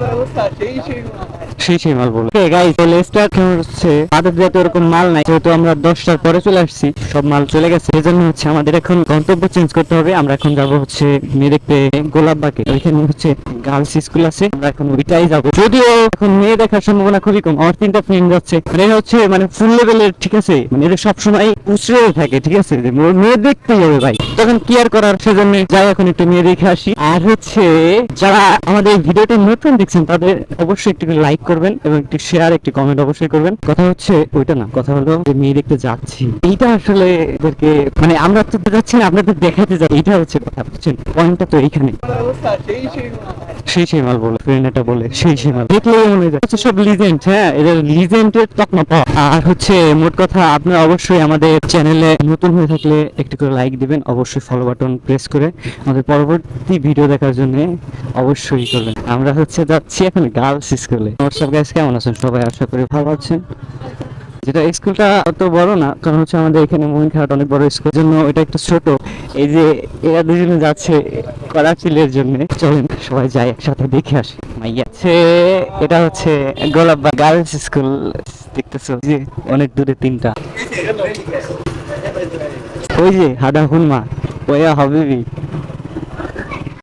you. দেখতে খুবই কম তিনটা ফ্রেন্ড যাচ্ছে মানে হচ্ছে মানে ফুল লেভেলের ঠিক আছে? মানে সবসময় উচড়ে থাকে, ঠিক আছে? মেয়ে দেখতেই হবে ভাই। তখন কি আর করার, সেজন্য যাই এখন একটু মেয়ে দেখে আসি। আর হচ্ছে, যারা আমাদের ভিডিওটা নতুন দেখছেন তাদের অবশ্যই একটু লাইক করবেন এবং একটু শেয়ার একটি কমেন্ট অবশ্যই করবেন। কথা হচ্ছে ওইটা না, কথা হলো যে মেয়ে দেখতে যাচ্ছি। এইটা আসলে এদেরকে মানে আমরা তো যাচ্ছি না আপনাদের দেখাতে যাই এইটা হচ্ছে কথা, বুঝছেন? পয়েন্টটা তো এইখানে। সেই সেই মাল বলে এটা বলে, সেই সেই মাল। মনে হচ্ছে সব লিজেন্ড হ্যাঁ এদের তকমা পাওয়া। আর হচ্ছে মোট কথা, আপনারা অবশ্যই আমাদের চ্যানেলে নতুন হয়ে থাকলে একটু করে লাইক দিবেন, অবশ্যই ফলো বাটন প্রেস করে আমাদের পরবর্তী ভিডিও দেখার জন্য অবশ্যই করবেন। আমরা হচ্ছে যাচ্ছি এখন গার্লস স্কুলে সব গাইস কেমন আছেন? সবাই আশা করি ভালো আছেন। যেটা স্কুলটা অত বড় না, কারণ হচ্ছে আমাদের এখানে মহিনখাট অনেক বড় স্কুল জন্য এটা একটু ছোট। এই যে এরা দুজনে যাচ্ছে করাচিলের জন্য। চলেন সবাই যাই একসাথে দেখে আসি। মাইয়া এটা হচ্ছে গোলাপবা গার্লস স্কুল দেখতেছো? যে অনেক দূরে তিনটা। ওই যে হাডা হুনমা ওয়া হাবিবি।